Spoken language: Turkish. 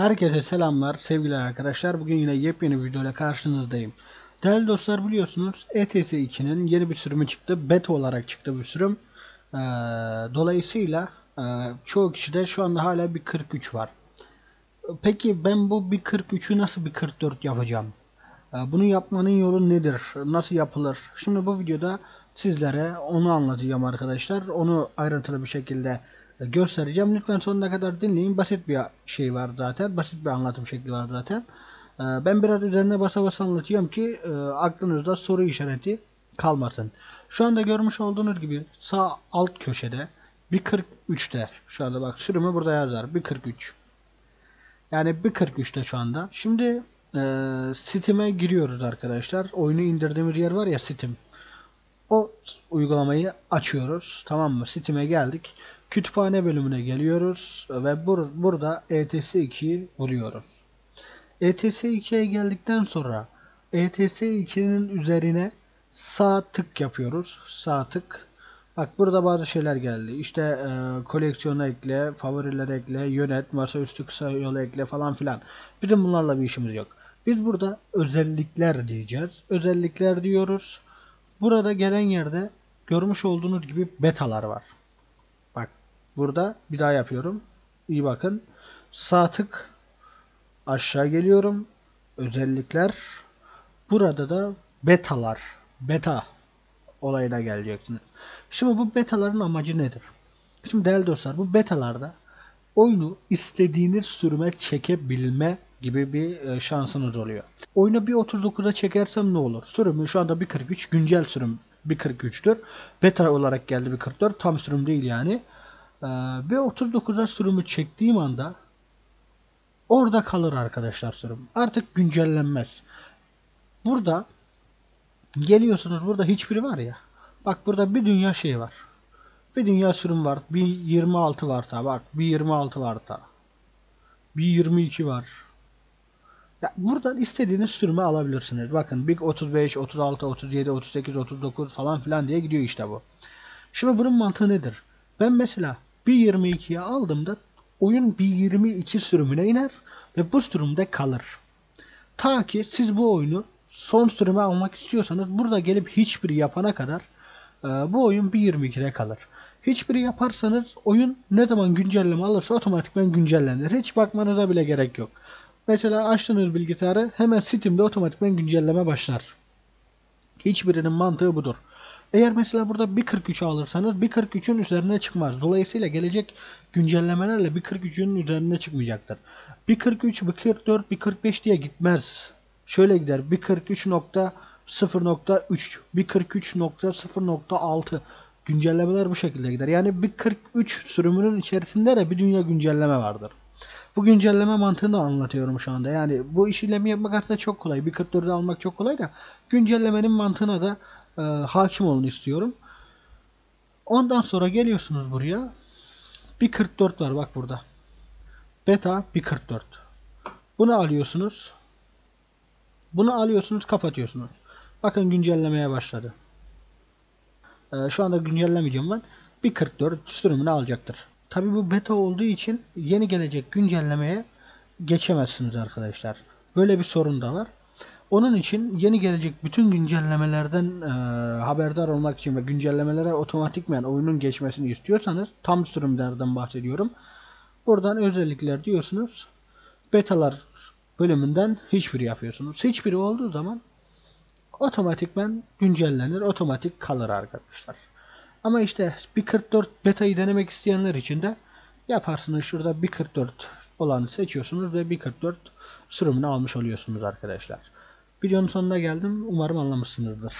Herkese selamlar sevgili arkadaşlar. Bugün yine yepyeni bir videoyla karşınızdayım. Değerli dostlar biliyorsunuz ETS 2'nin yeni bir sürümü çıktı. Beta olarak çıktı bu sürüm. Ee, dolayısıyla e, çoğu kişide şu anda hala bir 43 var. Peki ben bu bir 43'ü nasıl bir 44 yapacağım? Ee, bunu yapmanın yolu nedir? Nasıl yapılır? Şimdi bu videoda sizlere onu anlatacağım arkadaşlar. Onu ayrıntılı bir şekilde göstereceğim. Lütfen sonuna kadar dinleyin. Basit bir şey var zaten. Basit bir anlatım şekli var zaten. Ee, Ben biraz üzerine basa basa anlatacağım ki e, aklınızda soru işareti kalmasın. Şu anda görmüş olduğunuz gibi sağ alt köşede bir 43'te şu anda bak sürümü burada yazar. Bir 43. Yani bir 43'te şu anda. Şimdi e, Steam'e giriyoruz arkadaşlar. Oyunu indirdiğimiz yer var ya Steam. O uygulamayı açıyoruz. Tamam mı? Steam'e geldik. Kütüphane bölümüne geliyoruz ve bur- burada ETS 2'yi buluyoruz. ETS 2'ye geldikten sonra ETS 2'nin üzerine sağ tık yapıyoruz. Sağ tık. Bak burada bazı şeyler geldi. İşte e, koleksiyona ekle, favorilere ekle, yönet, masaüstü kısa yolu ekle falan filan. Bizim bunlarla bir işimiz yok. Biz burada özellikler diyeceğiz. Özellikler diyoruz. Burada gelen yerde görmüş olduğunuz gibi betalar var. Bak burada bir daha yapıyorum. İyi bakın. Sağ tık aşağı geliyorum. Özellikler. Burada da betalar. Beta olayına geleceksiniz. Şimdi bu betaların amacı nedir? Şimdi değerli dostlar bu betalarda oyunu istediğiniz sürüme çekebilme gibi bir e, şansınız oluyor. Oyunu bir 39'a çekersem ne olur? Sürümü şu anda bir 43 güncel sürüm bir 43'tür. Beta olarak geldi bir 44 tam sürüm değil yani. Ee, ve 39'a sürümü çektiğim anda orada kalır arkadaşlar sürüm. Artık güncellenmez. Burada geliyorsunuz burada hiçbiri var ya. Bak burada bir dünya şey var. Bir dünya sürüm var. Bir 26 var ta bak. Bir 26 var ta. Bir 22 var. Ya buradan istediğiniz sürümü alabilirsiniz. Bakın Big 35, 36, 37, 38, 39 falan filan diye gidiyor işte bu. Şimdi bunun mantığı nedir? Ben mesela bir 22'ye aldığımda oyun bir 22 sürümüne iner ve bu sürümde kalır. Ta ki siz bu oyunu son sürüme almak istiyorsanız burada gelip hiçbiri yapana kadar e, bu oyun bir 22'de kalır. Hiçbiri yaparsanız oyun ne zaman güncelleme alırsa otomatikman güncellenir. Hiç bakmanıza bile gerek yok. Mesela açtığınız bilgisayarı hemen Steam'de otomatikman güncelleme başlar. Hiçbirinin mantığı budur. Eğer mesela burada bir 43 alırsanız bir 43'ün üzerine çıkmaz. Dolayısıyla gelecek güncellemelerle bir 43'ün üzerine çıkmayacaktır. Bir 43, bir 44, bir 45 diye gitmez. Şöyle gider. Bir 43.0.3, bir 43.0.6 güncellemeler bu şekilde gider. Yani bir 43 sürümünün içerisinde de bir dünya güncelleme vardır. Bu güncelleme mantığını anlatıyorum şu anda. Yani bu işlemi yapmak aslında çok kolay. Bir 44'ü almak çok kolay da güncellemenin mantığına da e, hakim olun istiyorum. Ondan sonra geliyorsunuz buraya. Bir 44 var bak burada. Beta bir 44. Bunu alıyorsunuz. Bunu alıyorsunuz kapatıyorsunuz. Bakın güncellemeye başladı. Ee, şu anda güncellemeyeceğim ben. Bir 44 sürümünü alacaktır. Tabi bu beta olduğu için yeni gelecek güncellemeye geçemezsiniz arkadaşlar. Böyle bir sorun da var. Onun için yeni gelecek bütün güncellemelerden e, haberdar olmak için ve güncellemelere otomatikmen oyunun geçmesini istiyorsanız tam sürümlerden bahsediyorum. Buradan özellikler diyorsunuz. Betalar bölümünden hiçbiri yapıyorsunuz. Hiçbiri olduğu zaman otomatikmen güncellenir, otomatik kalır arkadaşlar. Ama işte bir 44 beta'yı denemek isteyenler için de yaparsınız şurada bir 44 olanı seçiyorsunuz ve bir 44 sürümünü almış oluyorsunuz arkadaşlar. Videonun sonuna geldim. Umarım anlamışsınızdır.